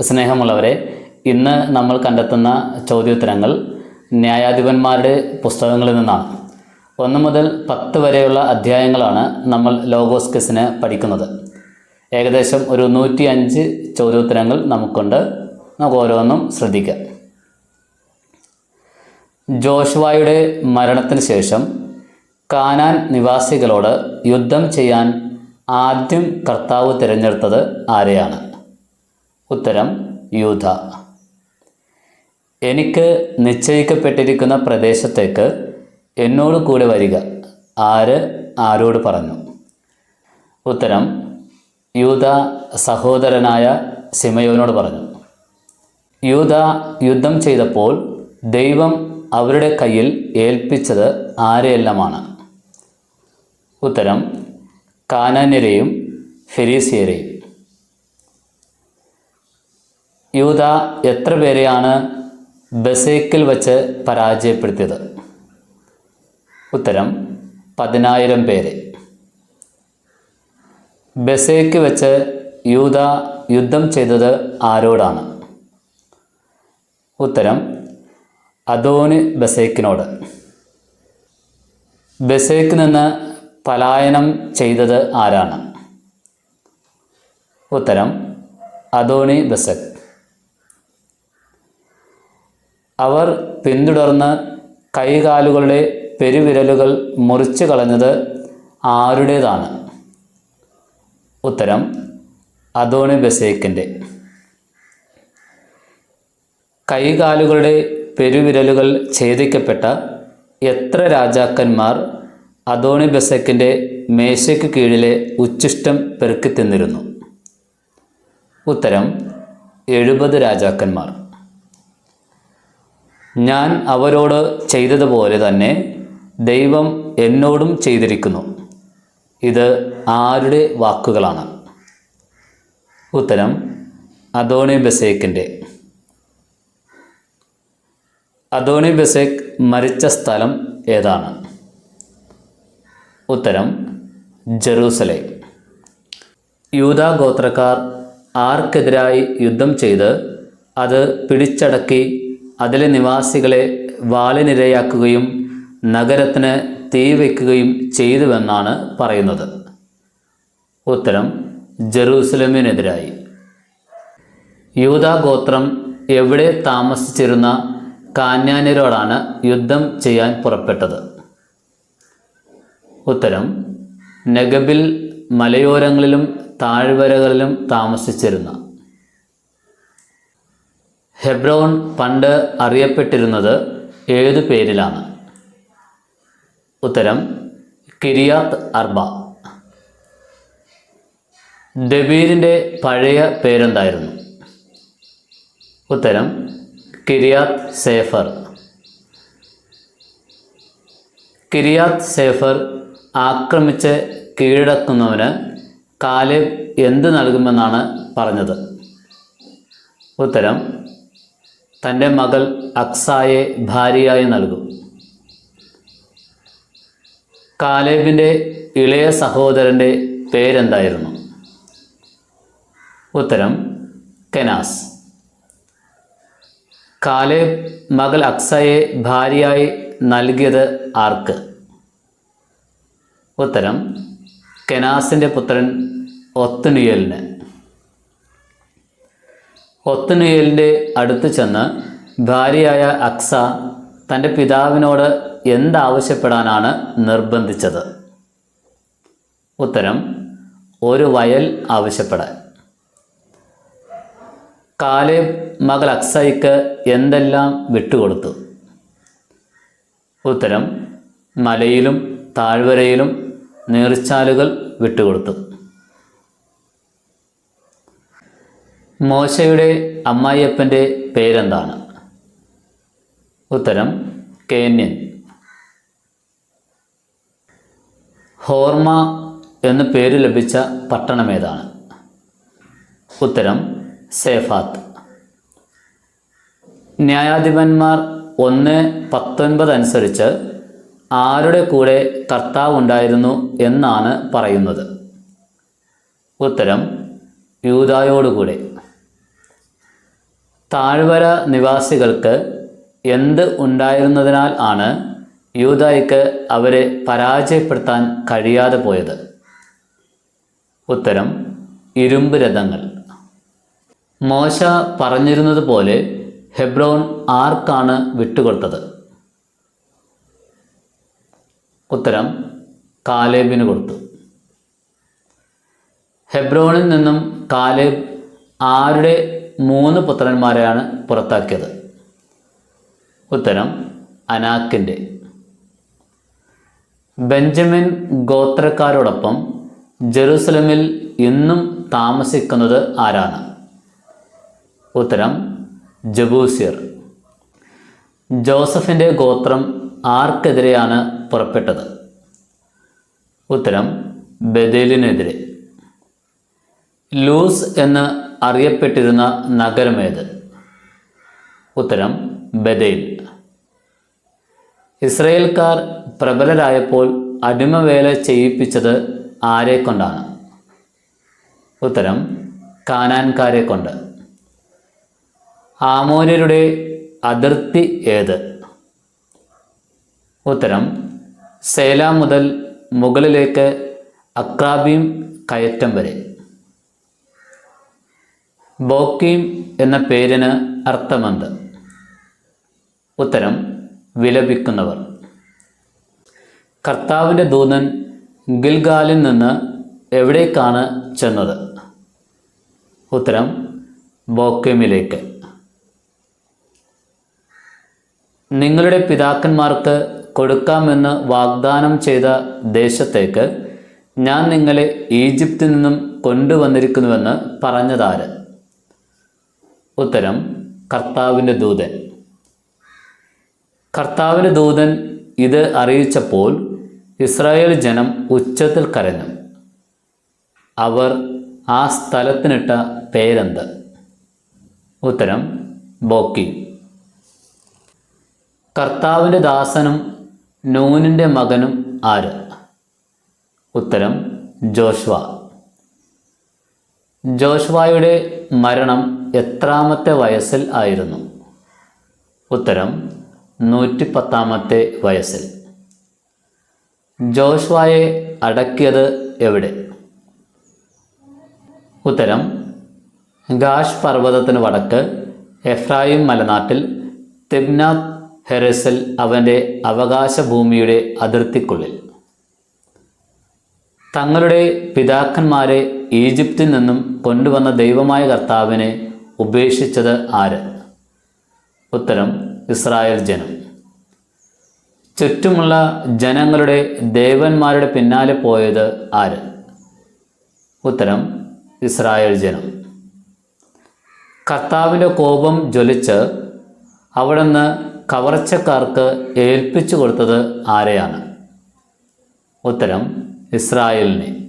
സ്നേഹമുള്ളവരെ ഇന്ന് നമ്മൾ കണ്ടെത്തുന്ന ചോദ്യോത്തരങ്ങൾ ന്യായാധിപന്മാരുടെ പുസ്തകങ്ങളിൽ നിന്നാണ്. ഒന്ന് മുതൽ പത്ത് വരെയുള്ള അധ്യായങ്ങളാണ് നമ്മൾ ലോഗോസ് ക്വിസിന് പഠിക്കുന്നത്. ഏകദേശം ഒരു നൂറ്റി അഞ്ച് ചോദ്യോത്തരങ്ങൾ നമുക്കുണ്ട്. നമുക്ക് ഓരോന്നും ശ്രദ്ധിക്കാം. ജോഷുവായുടെ മരണത്തിന് ശേഷം കാനാൻ നിവാസികളോട് യുദ്ധം ചെയ്യാൻ ആദ്യം കർത്താവ് തിരഞ്ഞെടുത്തത് ആരെയാണ്? ഉത്തരം യൂത. എനിക്ക് നിശ്ചയിക്കപ്പെട്ടിരിക്കുന്ന പ്രദേശത്തേക്ക് എന്നോട് കൂടെ വരിക. ആര്? ആരോട് പറഞ്ഞു. ഉത്തരം യൂത സഹോദരനായ സിമയോനോട് പറഞ്ഞു. യൂത യുദ്ധം ചെയ്തപ്പോൾ ദൈവം അവരുടെ കയ്യിൽ ഏൽപ്പിച്ചത് ആരെയെല്ലാമാണ്? ഉത്തരം കാനാന്യരെയും ഫെരീസിയരെയും. യൂത എത്ര പേരെയാണ് ബസേക്കിൽ വച്ച് പരാജയപ്പെടുത്തിയത്? ഉത്തരം പതിനായിരം പേരെ. ബസേക്ക് വെച്ച് യൂത യുദ്ധം ചെയ്തത് ആരോടാണ്? ഉത്തരം അദോന് ബസേക്കിനോട്. ബസേക്ക് നിന്ന് പലായനം ചെയ്തത് ആരാണ്? ഉത്തരം അദോണി ബസക് അവർ പിന്തുടർന്ന് കൈകാലുകളുടെ പെരുവിരലുകൾ മുറിച്ചു കളഞ്ഞത് ആരുടേതാണ്? ഉത്തരം അദോണി ബസേക്കിന്റെ കൈകാലുകളുടെ പെരുവിരലുകൾ ഛേദിക്കപ്പെട്ട എത്ര രാജാക്കന്മാർ അദോണി ബസക്കിന്റെ മേശയ്ക്ക് കീഴിലെ ഉച്ഛിഷ്ടം പെറുക്കി തിന്നിരുന്നു ഉത്തരം എഴുപത് രാജാക്കന്മാർ. ഞാൻ അവരോട് ചെയ്തതുപോലെ തന്നെ ദൈവം എന്നോടും ചെയ്തിരിക്കുന്നു. ഇത് ആരുടെ വാക്കുകളാണ്? ഉത്തരം അദോണി ബസേക്കിന്റെ അദോണി ബസേക്ക് മരിച്ച സ്ഥലം ഏതാണ്? ഉത്തരം ജെറൂസലേം. യൂതാ ഗോത്രക്കാർ ആർക്കെതിരായി യുദ്ധം ചെയ്ത് അത് പിടിച്ചടക്കി അതിലെ നിവാസികളെ വാളിനിരയാക്കുകയും നഗരത്തിന് തീ വയ്ക്കുകയും ചെയ്തുവെന്നാണ് പറയുന്നത്. ഉത്തരം ജെറൂസലമിനെതിരായി. യൂതാഗോത്രം എവിടെ താമസിച്ചിരുന്ന കാന്യാനിരോടാണ് യുദ്ധം ചെയ്യാൻ പുറപ്പെട്ടത്? ഉത്തരം നഗബിൽ മലയോരങ്ങളിലും താഴ്വരകളിലും താമസിച്ചിരുന്ന ഹെബ്രോൺ പണ്ട് അറിയപ്പെട്ടിരുന്നത് ഏതു പേരിലാണ്. ഉത്തരം കിരിയാത്ത് അർബ. ദബീരിന്റെ പഴയ പേരെന്തായിരുന്നു? ഉത്തരം കിരിയാത്ത് സേഫർ. കിരിയാത്ത് സേഫർ ആക്രമിച്ച് കീഴടക്കുന്നവന് കാലേബ് എന്ത് നൽകുമെന്നാണ് പറഞ്ഞത്? ഉത്തരം തന്റെ മകൾ അക്സായെ ഭാര്യയായി നൽകും. കാലേബിന്റെ ഇളയ സഹോദരന്റെ പേരെന്തായിരുന്നു? ഉത്തരം കെനാസ്. കാലേബ് മകൾ അക്സയെ ഭാര്യയായി നൽകിയത് ആർക്ക്? ഉത്തരം കെനാസിന്റെ പുത്രൻ ഒത്തുനിയലിന്. ഒത്തുനിയലിന്റെ അടുത്ത് ചെന്ന് ഭാര്യയായ അക്സ തന്റെ പിതാവിനോട് എന്താവശ്യപ്പെടാനാണ് നിർബന്ധിച്ചത്? ഉത്തരം ഒരു വയൽ ആവശ്യപ്പെടാൻ. കാലേ മകൾ അക്സയ്ക്ക് എന്തെല്ലാം വിട്ടുകൊടുത്തു? ഉത്തരം മലയിലും താഴ്വരയിലും നീർച്ചാലുകൾ വിട്ടുകൊടുത്തു. മോശയുടെ അമ്മായിയപ്പന്റെ പേരെന്താണ്? ഉത്തരം കേന്യൻ. ഹോർമ എന്ന് പേര് ലഭിച്ച പട്ടണം ഏതാണ്? ഉത്തരം സേഫാത്ത്. ന്യായാധിപന്മാർ ഒന്ന് പത്തൊൻപത് അനുസരിച്ച് ആരുടെ കൂടെ കർത്താവ് ഉണ്ടായിരുന്നു എന്നാണ് പറയുന്നത്. ഉത്തരം യൂതായോടുകൂടെ താഴ്വര നിവാസികൾക്ക് എന്ത് ഉണ്ടായിരുന്നതിനാൽ ആണ് യൂതായിക്ക് അവരെ പരാജയപ്പെടുത്താൻ കഴിയാതെ പോയത്. ഉത്തരം ഇരുമ്പ് രഥങ്ങൾ. മോശ പറഞ്ഞിരുന്നത് പോലെ ഹെബ്രോൺ ആർക്കാണ് വിട്ടുകൊടുത്തത്? ഉത്തരം കാലേബിന് കൊടുത്തു. ഹെബ്രോണിൽ നിന്നും കാലേബ് ആരുടെ മൂന്ന് പുത്രന്മാരെയാണ് പുറത്താക്കിയത്. ഉത്തരം അനാക്കിന്റെ ബെഞ്ചമിൻ ഗോത്രക്കാരോടൊപ്പം ജെറുസലമിൽ ഇന്നും താമസിക്കുന്നത് ആരാണ്? ഉത്തരം ജബൂസിയർ. ജോസഫിന്റെ ഗോത്രം ആർക്കെതിരെയാണ് പുറപ്പെട്ടത്? ഉത്തരം ബദേലിനെതിരെ ലൂസ് എന്ന് അറിയപ്പെട്ടിരുന്ന നഗരമേത് ഉത്തരം ബദേൽ. ഇസ്രയേൽക്കാർ പ്രബലരായപ്പോൾ അടിമവേല ചെയ്യിപ്പിച്ചത് ആരെ കൊണ്ടാണ് ഉത്തരം കാനാൻകാരെ കൊണ്ട് ആമോര്യരുടെ അതിർത്തി ഏത്? ഉത്തരം സേല മുതൽ മുകളിലേക്ക് അക്രാബിയും കയറ്റം വരെ. ബോക്കീം എന്ന പേരിന് അർത്ഥമെന്ത്? ഉത്തരം വിലപിക്കുന്നവർ. കർത്താവിന്റെ ദൂതൻ ഗിൽഗാലിൽ നിന്ന് എവിടേക്കാണ് ചെന്നത്? ഉത്തരം ബോക്കേമിലേക്ക്. നിങ്ങളുടെ പിതാക്കന്മാർക്ക് കൊടുക്കാമെന്ന് വാഗ്ദാനം ചെയ്ത ദേശത്തേക്ക് ഞാൻ നിങ്ങളെ ഈജിപ്തിൽ നിന്നും കൊണ്ടുവന്നിരിക്കുന്നുവെന്ന് പറഞ്ഞതാര്? ഉത്തരം കർത്താവിന്റെ ദൂതൻ. കർത്താവിന്റെ ദൂതൻ ഇത് അറിയിച്ചപ്പോൾ ഇസ്രായേൽ ജനം ഉച്ചത്തിൽ കരഞ്ഞു. അവർ ആ സ്ഥലത്തിനിട്ട പേരെന്ത്? ഉത്തരം ബോക്കി. കർത്താവിന്റെ ദാസനും നൂനിന്റെ മകനും ആര്? ഉത്തരം ജോഷ്വ. ജോഷ്വായുടെ മരണം എത്രാമത്തെ വയസ്സിൽ ആയിരുന്നു? ഉത്തരം നൂറ്റി പത്താമത്തെ വയസ്സിൽ. ജോഷ്വായെ അടക്കിയത് എവിടെ? ഉത്തരം ഗാഷ് പർവതത്തിന് വടക്ക് എഫ്രായിം മലനാട്ടിൽ തിബ്നാത്ത് ഹെറിസിൽ അവന്റെ അവകാശ ഭൂമിയുടെ അതിർത്തിക്കുള്ളിൽ. തങ്ങളുടെ പിതാക്കന്മാരെ ഈജിപ്തിൽ നിന്നും കൊണ്ടുവന്ന ദൈവമായ കർത്താവിനെ ഉപേക്ഷിച്ചത് ആര്? ഉത്തരം ഇസ്രായേൽ ജനം. ചുറ്റുമുള്ള ജനങ്ങളുടെ ദേവന്മാരുടെ പിന്നാലെ പോയത് ആര്? ഉത്തരം ഇസ്രായേൽ ജനം. കർത്താവിന്റെ കോപം ജ്വലിച്ച് അവിടുന്ന് കവർച്ചക്കാർക്ക് ഏൽപ്പിച്ചു കൊടുത്തത് ആരെയാണ്? ഉത്തരം ഇസ്രായേലിനെ.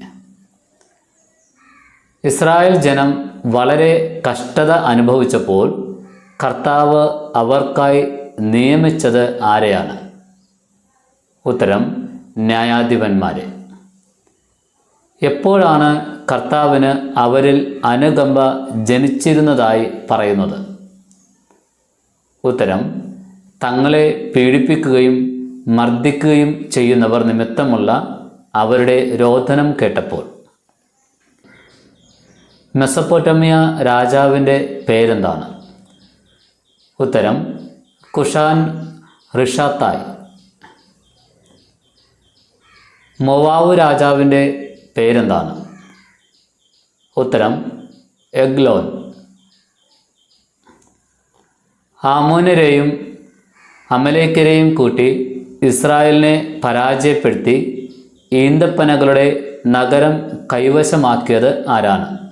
ഇസ്രായേൽ ജനം വളരെ കഷ്ടത അനുഭവിച്ചപ്പോൾ കർത്താവ് അവർക്കായി നിയമിച്ചത് ആരെയാണ്? ഉത്തരം ന്യായാധിപന്മാരെ. എപ്പോഴാണ് കർത്താവിന് അവരിൽ അനുകമ്പ ജനിച്ചിരുന്നതായി പറയുന്നത്? ഉത്തരം തങ്ങളെ പീഡിപ്പിക്കുകയും മർദ്ദിക്കുകയും ചെയ്യുന്നവർ നിമിത്തമുള്ള അവരുടെ രോധനം കേട്ടപ്പോൾ. മെസ്സപ്പോട്ടമിയ രാജാവിന്റെ പേരെന്താണ്? ഉത്തരം കുഷാൻ റിഷാത്തായ്. മൊവാവ് രാജാവിന്റെ പേരെന്താണ്? ഉത്തരം എഗ്ലോൻ. ആമോനരെയും അമലേക്കരെയും കൂട്ടി ഇസ്രായേലിനെ പരാജയപ്പെടുത്തി ഈന്തപ്പനകളുടെ നഗരം കൈവശമാക്കിയത് ആരാണ്?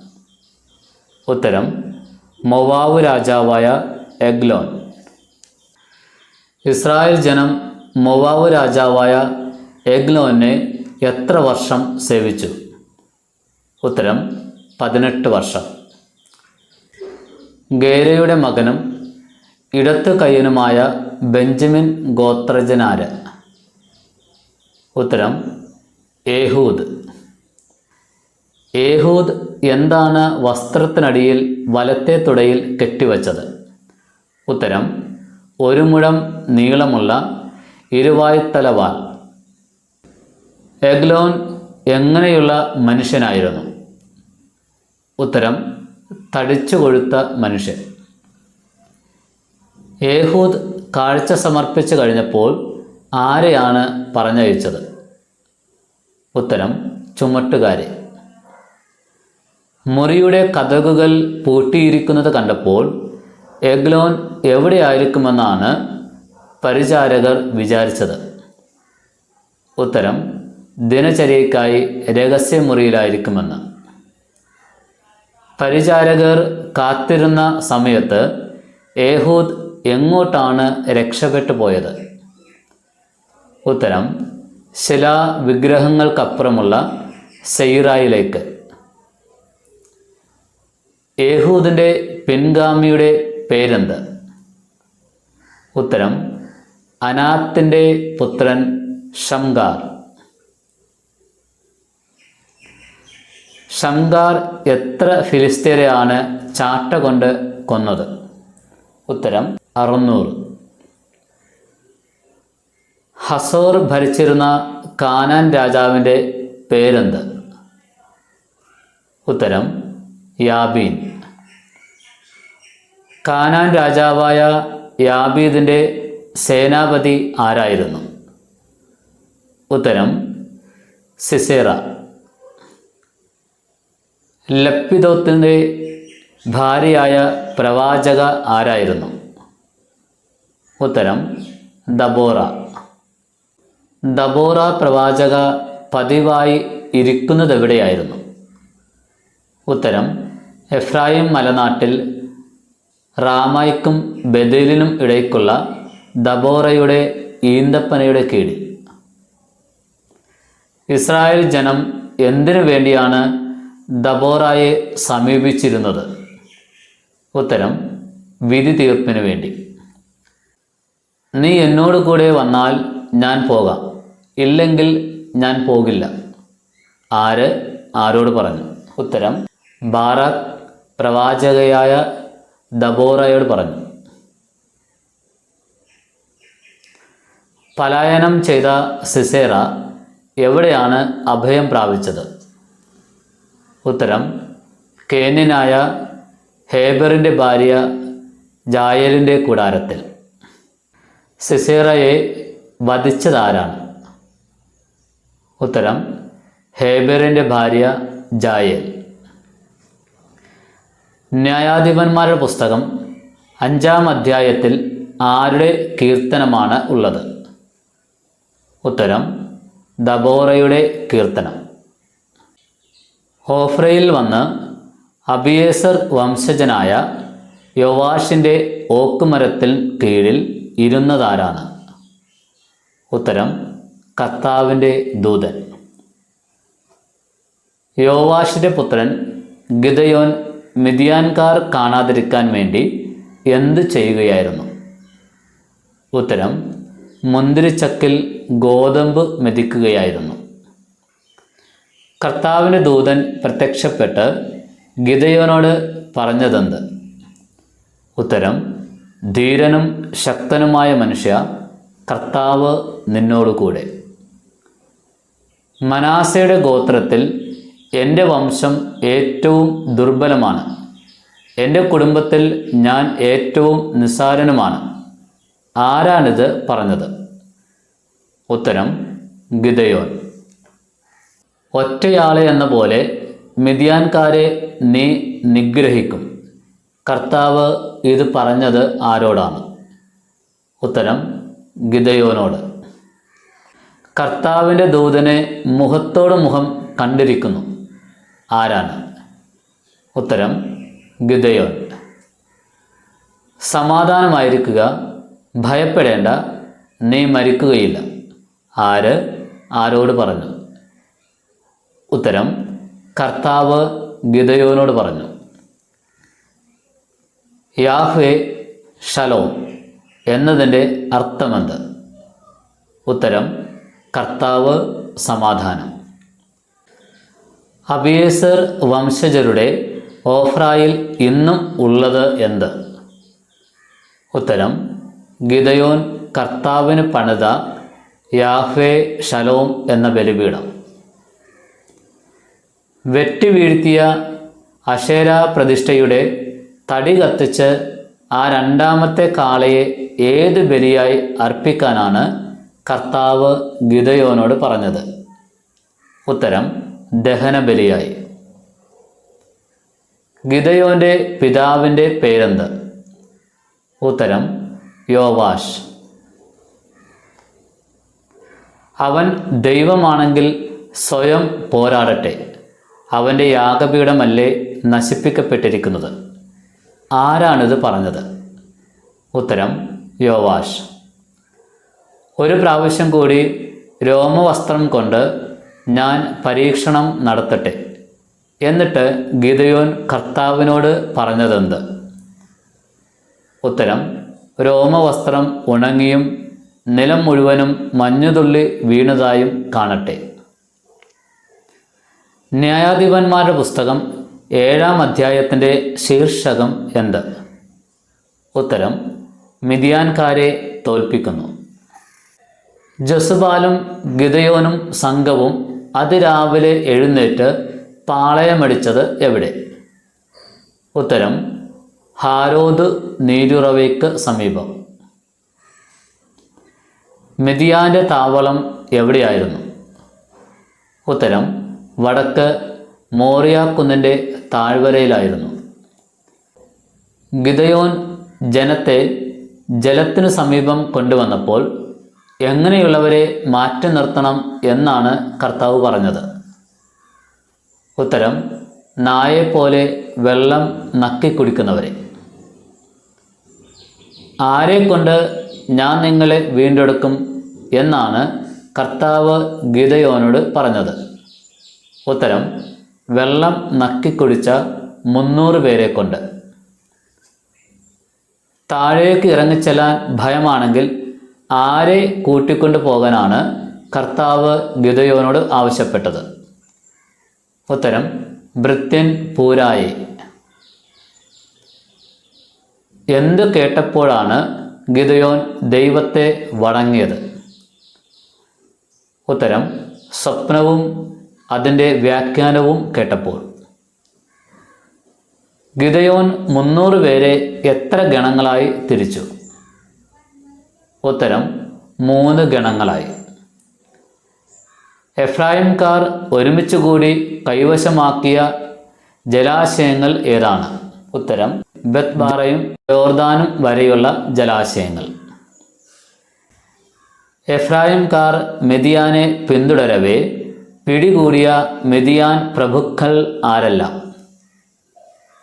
ഉത്തരം മൊവാവ് രാജാവായ എഗ്ലോൻ. ഇസ്രായേൽ ജനം മൊവാവ് രാജാവായ എഗ്ലോനെ എത്ര വർഷം സേവിച്ചു? ഉത്തരം പതിനെട്ട് വർഷം. ഗേരയുടെ മകനും ഇടത്തു കയ്യനുമായ ബെഞ്ചമിൻ ഗോത്രജനാര്. ഉത്തരം ഏഹൂദ്. ഏഹൂദ് എന്താണ് വസ്ത്രത്തിനടിയിൽ വലത്തെ തുടയിൽ കെട്ടിവച്ചത്? ഉത്തരം ഒരു മുഴം നീളമുള്ള ഇരുവായ്ത്തലവാൽ എഗ്ലോൻ എങ്ങനെയുള്ള മനുഷ്യനായിരുന്നു? ഉത്തരം തടിച്ചു കൊഴുത്ത മനുഷ്യൻ. ഏഹൂദ് കാഴ്ച സമർപ്പിച്ചു കഴിഞ്ഞപ്പോൾ ആരെയാണ് പറഞ്ഞയച്ചത്? ഉത്തരം ചുമട്ടുകാരെ. മുറിയുടെ കഥകുകൾ പൂട്ടിയിരിക്കുന്നത് കണ്ടപ്പോൾ എഗ്ലോൻ എവിടെയായിരിക്കുമെന്നാണ് പരിചാരകർ വിചാരിച്ചത്. ഉത്തരം ദിനചര്യയ്ക്കായി രഹസ്യമുറിയിലായിരിക്കുമെന്ന്. പരിചാരകർ കാത്തിരുന്ന സമയത്ത് ഏഹൂദ് എങ്ങോട്ടാണ് രക്ഷപ്പെട്ടു പോയത്? ഉത്തരം ശിലാവിഗ്രഹങ്ങൾക്കപ്പുറമുള്ള സെയ്റായിലേക്ക്. ഏഹൂദിന്റെ പിൻഗാമിയുടെ പേരെന്ത്? ഉത്തരം അനാത്തിന്റെ പുത്രൻ ഷംഗാർ ഷംഗാർ എത്ര ഫിലിസ്തീനെയാണ് ചാട്ട കൊണ്ട് കൊന്നത്? ഉത്തരം അറുന്നൂറ്. ഹസോർ ഭരിച്ചിരുന്ന കാനാൻ രാജാവിന്റെ പേരെന്ത്? ഉത്തരം യാബീൻ. കാനാൻ രാജാവായ യാബീദിന്റെ സേനാപതി ആരായിരുന്നു? ഉത്തരം സിസേറ. ലപ്പിതോത്തിന്റെ ഭാര്യയായ പ്രവാചക ആരായിരുന്നു? ഉത്തരം ദബോറ. ദബോറ പ്രവാചക പതിവായി ഇരിക്കുന്നതെവിടെയായിരുന്നു? ഉത്തരം എഫ്രായിം മലനാട്ടിൽ റാമായ്ക്കും ബദലിനും ഇടയ്ക്കുള്ള ദബോറയുടെ ഈന്തപ്പനയുടെ കീഴിൽ ഇസ്രായേൽ ജനം എന്തിനു വേണ്ടിയാണ് ദബോറയെ സമീപിച്ചിരുന്നത്? ഉത്തരം വിധി തീർപ്പിനു വേണ്ടി. നീ എന്നോട് കൂടെ വന്നാൽ ഞാൻ പോകാം. ഇല്ലെങ്കിൽ ഞാൻ പോകില്ല. ആര്? ആരോട് പറഞ്ഞു? ഉത്തരം ബാറാഖ് പ്രവാചകയായ ദബോറയോട് പറഞ്ഞു പലായനം ചെയ്ത സിസേറ എവിടെയാണ് അഭയം പ്രാപിച്ചത്? ഉത്തരം കേന്യനായ ഹേബറിന്റെ ഭാര്യ ജായലിന്റെ കൂടാരത്തിൽ. സിസേറയെ വധിച്ചതാരാണ്? ഉത്തരം ഹേബറിന്റെ ഭാര്യ ജായൽ. ന്യായാധിപന്മാരുടെ പുസ്തകം അഞ്ചാം അധ്യായത്തിൽ ആരുടെ കീർത്തനമാണ് ഉള്ളത്? ഉത്തരം ദബോറയുടെ കീർത്തനം. ഹോഫ്രയിൽ വന്ന് അബിയേസർ വംശജനായ യോവാഷിന്റെ ഓക്കുമരത്തിൽ കീഴിൽ ഇരുന്നതാരാണ്? ഉത്തരം കർത്താവിന്റെ ദൂതൻ. യോവാഷിന്റെ പുത്രൻ ഗിദയോൻ മിതിയാൻകാർ കാണാതിരിക്കാൻ വേണ്ടി എന്ത് ചെയ്യുകയായിരുന്നു? ഉത്തരം മുന്തിരിച്ചക്കിൽ ഗോതമ്പ് മെതിക്കുകയായിരുന്നു. കർത്താവിന്റെ ദൂതൻ പ്രത്യക്ഷപ്പെട്ട് ഗിതയോനോട് പറഞ്ഞതെന്ത്? ഉത്തരം ധീരനും ശക്തനുമായ മനുഷ്യ കർത്താവ് നിന്നോടുകൂടെ. മനാസയുടെ ഗോത്രത്തിൽ എന്റെ വംശം ഏറ്റവും ദുർബലമാണ്. എന്റെ കുടുംബത്തിൽ ഞാൻ ഏറ്റവും നിസ്സാരനുമാണ്. ആരാണിത് പറഞ്ഞത്? ഉത്തരം ഗിതയോൻ ഒറ്റയാളെ എന്ന പോലെ മിതിയാൻകാരെ നീ നിഗ്രഹിക്കും. കർത്താവ് ഇത് പറഞ്ഞത് ആരോടാണ്? ഉത്തരം ഗിതയോനോട് കർത്താവിന്റെ ദൂതനെ മുഖത്തോട് മുഖം കണ്ടിരിക്കുന്നു. ആരാണ്? ഉത്തരം ഗിദയോൻ. സമാധാനമായിരിക്കുക ഭയപ്പെടേണ്ട നീ മരിക്കുകയില്ല. ആര്? ആരോട് പറഞ്ഞു? ഉത്തരം കർത്താവ് ഗിദയോനോട് പറഞ്ഞു. യാഹ്വേ ഷലോം എന്നതിന്റെ അർത്ഥമെന്ത്? ഉത്തരം കർത്താവ് സമാധാനം. അബിയേസർ വംശജരുടെ ഓഫ്രായിൽ ഇന്നും ഉള്ളത് എന്ത്? ഉത്തരം ഗിതയോൻ കർത്താവിന് പണിത യാഹ്വേ ഷലോം എന്ന ബലിപീഠം. വെട്ടി വീഴ്ത്തിയ അശേര പ്രതിഷ്ഠയുടെ തടി കത്തിച്ച് ആ രണ്ടാമത്തെ കാളയെ ഏത് ബലിയായി അർപ്പിക്കാനാണ് കർത്താവ് ഗിതയോനോട് പറഞ്ഞത്? ഉത്തരം ദഹനബലിയായി. ഗിതയോന്റെ പിതാവിന്റെ പേരെന്ത്? ഉത്തരം യോവാഷ് അവൻ ദൈവമാണെങ്കിൽ സ്വയം പോരാടട്ടെ. അവന്റെ യാഗപീഠമല്ലേ നശിപ്പിക്കപ്പെട്ടിരിക്കുന്നത്? ആരാണിത് പറഞ്ഞത്? ഉത്തരം യോവാഷ് ഒരു പ്രാവശ്യം കൂടി രോമവസ്ത്രം കൊണ്ട് ഞാൻ പരീക്ഷണം നടത്തട്ടെ. എന്നിട്ട് ഗീതയോൻ കർത്താവിനോട് പറഞ്ഞതെന്ത്? ഉത്തരം രോമവസ്ത്രം ഉണങ്ങിയും നിലം മുഴുവനും മഞ്ഞുതുള്ളി വീണതായും കാണട്ടെ. ന്യായാധിപന്മാരുടെ പുസ്തകം ഏഴാം അധ്യായത്തിന്റെ ശീർഷകം എന്ത്? ഉത്തരം മിതിയാൻകാരെ തോൽപ്പിക്കുന്നു. ജസുബാലും ഗിതയോനും സംഘവും അതിരാവിലെ എഴുന്നേറ്റ് പാളയമടിച്ചത് എവിടെ? ഉത്തരം ഹാരോദ് നീരുറവയ്ക്ക് സമീപം. മെതിയാന്റെ താവളം എവിടെയായിരുന്നു? ഉത്തരം വടക്ക് മോറിയാക്കുന്നിന്റെ താഴ്വരയിലായിരുന്നു. ഗിതയോൻ ജനത്തെ ജലത്തിനു സമീപം കൊണ്ടുവന്നപ്പോൾ എങ്ങനെയുള്ളവരെ മാറ്റി നിർത്തണം എന്നാണ് കർത്താവ് പറഞ്ഞത്. ഉത്തരം നായെപ്പോലെ വെള്ളം നക്കി കുടിക്കുന്നവരെ. ആരെ കൊണ്ട് ഞാൻ നിങ്ങളെ വീണ്ടെടുക്കും എന്നാണ് കർത്താവ് ഗീതയോനോട് പറഞ്ഞത്. ഉത്തരം വെള്ളം നക്കി കുടിച്ച മുന്നൂറ് പേരെ കൊണ്ട്. താഴേക്ക് ഇറങ്ങിച്ചെല്ലാൻ ഭയമാണെങ്കിൽ ആരെ കൂട്ടിക്കൊണ്ടു പോകാനാണ് കർത്താവ് ഗിതയോനോട് ആവശ്യപ്പെട്ടത്? ഉത്തരം ഭൃത്യൻ പൂരായി. എന്ത് കേട്ടപ്പോഴാണ് ഗിതയോൻ ദൈവത്തെ വണങ്ങിയത്? ഉത്തരം സ്വപ്നവും അതിന്റെ വ്യാഖ്യാനവും കേട്ടപ്പോൾ. ഗിതയോൻ മുന്നൂറ് പേരെ എത്ര ഗണങ്ങളായി തിരിച്ചു? ഉത്തരം മൂന്ന് ഗണങ്ങളായി. എഫ്രായിംകാർ ഒരുമിച്ച് കൂടി കൈവശമാക്കിയ ജലാശയങ്ങൾ ഏതാണ്? ഉത്തരം ബത്ബാറയും ജോർദാനും വരെയുള്ള ജലാശയങ്ങൾ. എഫ്രായിംകാർ മെതിയാനെ പിന്തുടരവേ പിടികൂടിയ മെതിയാൻ പ്രഭുക്കൾ ആരല്ല?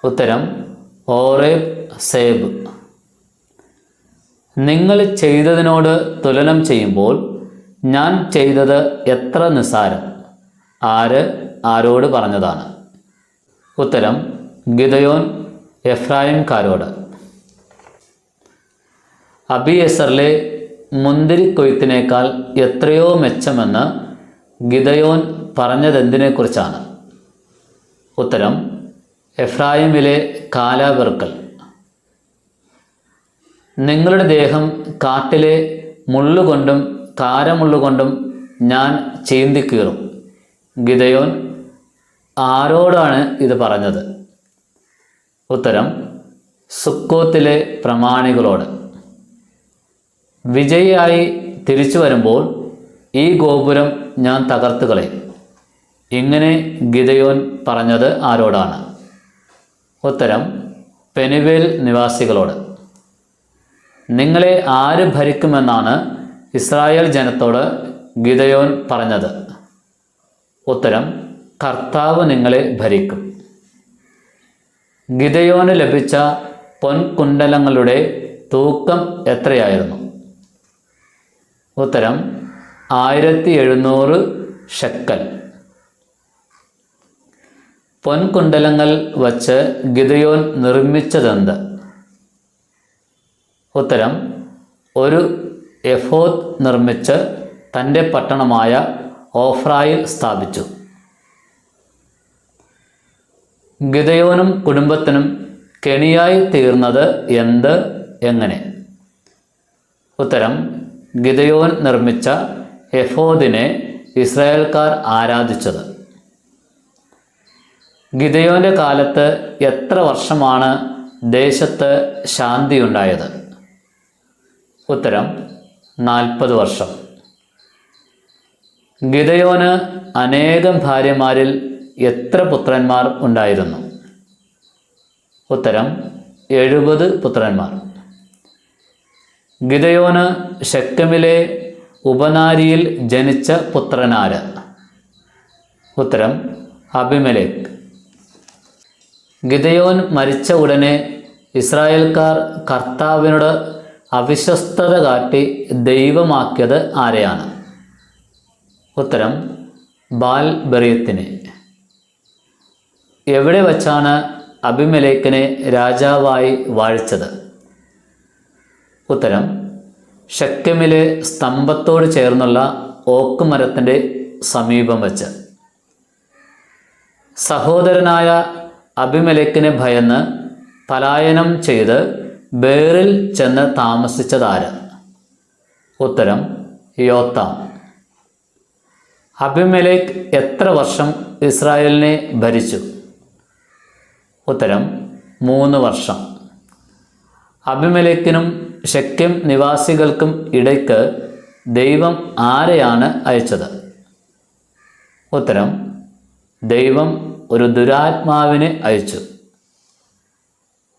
ഉത്തരം ഓറേബ് സേബ്. നിങ്ങൾ ചെയ്തതിനോട് തുലനം ചെയ്യുമ്പോൾ ഞാൻ ചെയ്തത് എത്ര നിസ്സാരം? ആര് ആരോട് പറഞ്ഞതാണ്? ഉത്തരം ഗിതയോൻ എഫ്രായിംകാരോട് അബിയസറിലെ മുന്തിരിക്കൊയ്ത്തിനേക്കാൾ എത്രയോ മെച്ചമെന്ന് ഗിതയോൻ പറഞ്ഞതെന്തിനെക്കുറിച്ചാണ്? ഉത്തരം എഫ്രായിമിലെ കാലാവെറുക്കൽ. നിങ്ങളുടെ ദേഹം കാട്ടിലെ മുള്ളുകൊണ്ടും കാരമുള്ളുകൊണ്ടും ഞാൻ ചീന്തിക്കീറും ഗിതയോൻ ആരോടാണ് ഇത് പറഞ്ഞത്? ഉത്തരം സുക്കോത്തിലെ പ്രമാണികളോട്. വിജയിയായി തിരിച്ചു വരുമ്പോൾ ഈ ഗോപുരം ഞാൻ തകർത്ത് കളയും. ഇങ്ങനെ ഗിതയോൻ പറഞ്ഞത് ആരോടാണ്? ഉത്തരം പെനുവേൽ നിവാസികളോട്. നിങ്ങളെ ആര് ഭരിക്കുമെന്നാണ് ഇസ്രായേൽ ജനത്തോട് ഗിതയോൻ പറഞ്ഞത്. ഉത്തരം കർത്താവ് നിങ്ങളെ ഭരിക്കും. ഗിതയോന് ലഭിച്ച പൊൻകുണ്ടലങ്ങളുടെ തൂക്കം എത്രയായിരുന്നു? ഉത്തരം ആയിരത്തി എഴുന്നൂറ് ഷെക്കൽ. പൊൻകുണ്ടലങ്ങൾ വച്ച് ഗിതയോൻ നിർമ്മിച്ചതെന്ത്? ഉത്തരം ഒരു എഫോത്ത് നിർമ്മിച്ച് തന്റെ പട്ടണമായ ഓഫ്രായിൽ സ്ഥാപിച്ചു. ഗിതയോനും കുടുംബത്തിനും കെണിയായി തീർന്നത് എന്ത് എങ്ങനെ? ഉത്തരം ഗിതയോൻ നിർമ്മിച്ച എഫോദിനെ ഇസ്രായേൽക്കാർ ആരാധിച്ചത്. ഗിതയോന്റെ കാലത്ത് എത്ര വർഷമാണ് ദേശത്ത് ശാന്തിയുണ്ടായത്? ഉത്തരം നാൽപ്പത് വർഷം. ഗിതയോന് അനേകം ഭാര്യമാരിൽ എത്ര പുത്രന്മാർ ഉണ്ടായിരുന്നു? ഉത്തരം എഴുപത് പുത്രന്മാർ. ഗിതയോന് ശക്തമിലെ ഉപനാരിയിൽ ജനിച്ച പുത്രനാര്? ഉത്തരം അബിമലേക്ക് ഗിതയോൻ മരിച്ച ഉടനെ ഇസ്രായേൽക്കാർ കർത്താവിനോട് അവിശ്വസ്തത കാട്ടി ദൈവമാക്കിയത് ആരെയാണ്? ഉത്തരം ബാൽ ബറിയത്തിനെ. എവിടെ വച്ചാണ് അഭിമലേഖനെ രാജാവായി വാഴിച്ചത്? ഉത്തരം ഷക്കമിലെ സ്തംഭത്തോട് ചേർന്നുള്ള ഓക്ക് മരത്തിന്റെ സമീപം വച്ച്. സഹോദരനായ അഭിമലേക്കിനെ ഭയന്ന് പലായനം ചെയ്ത് ബേറിൽ ചെന്ന് താമസിച്ചതാര്? ഉത്തരം യോത്താം. അഭിമലേഖ് എത്ര വർഷം ഇസ്രായേലിനെ ഭരിച്ചു? ഉത്തരം മൂന്ന് വർഷം. അഭിമലേക്കിനും ശക്യം നിവാസികൾക്കും ഇടയ്ക്ക് ദൈവം ആരെയാണ് അയച്ചത്? ഉത്തരം ദൈവം ഒരു ദുരാത്മാവിനെ അയച്ചു.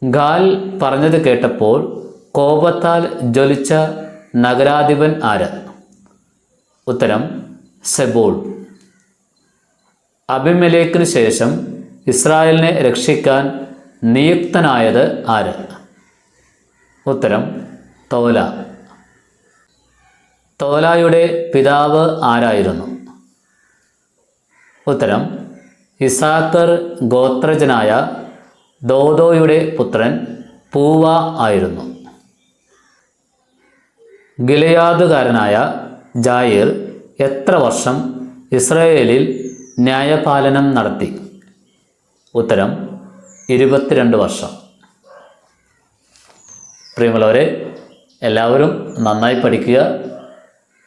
ഗാൽ പറഞ്ഞത് കേട്ടപ്പോൾ കോപത്താൽ ജ്വലിച്ച നഗരാധിപൻ ആര്? ഉത്തരം സെബോൾ. അഭിമലേക്കിന് ശേഷം ഇസ്രായേലിനെ രക്ഷിക്കാൻ നിയുക്തനായത് ആര്? ഉത്തരം തോല. തോലായുടെ പിതാവ് ആരായിരുന്നു? ഉത്തരം ഇസാക്കർ ഗോത്രജനായ ദോദോയുടെ പുത്രൻ പൂവ ആയിരുന്നു. ഗിലയാദുകാരനായ ജായിർ എത്ര വർഷം ഇസ്രയേലിൽ ന്യായപാലനം നടത്തി? ഉത്തരം ഇരുപത്തിരണ്ട് വർഷം. പ്രിയമുള്ളവരെ എല്ലാവരും നന്നായി പഠിക്കുക.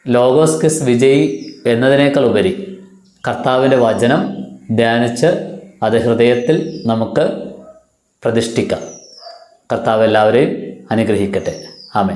ലോഗോസ് കിസ് വിജയി എന്നതിനേക്കാൾ ഉപരി കർത്താവിന്റെ വചനം ധ്യാനിച്ച് അത് ഹൃദയത്തിൽ നമുക്ക് പ്രതിഷ്ഠിക്കാം. കർത്താവ് എല്ലാവരെയും അനുഗ്രഹിക്കട്ടെ. ആമേ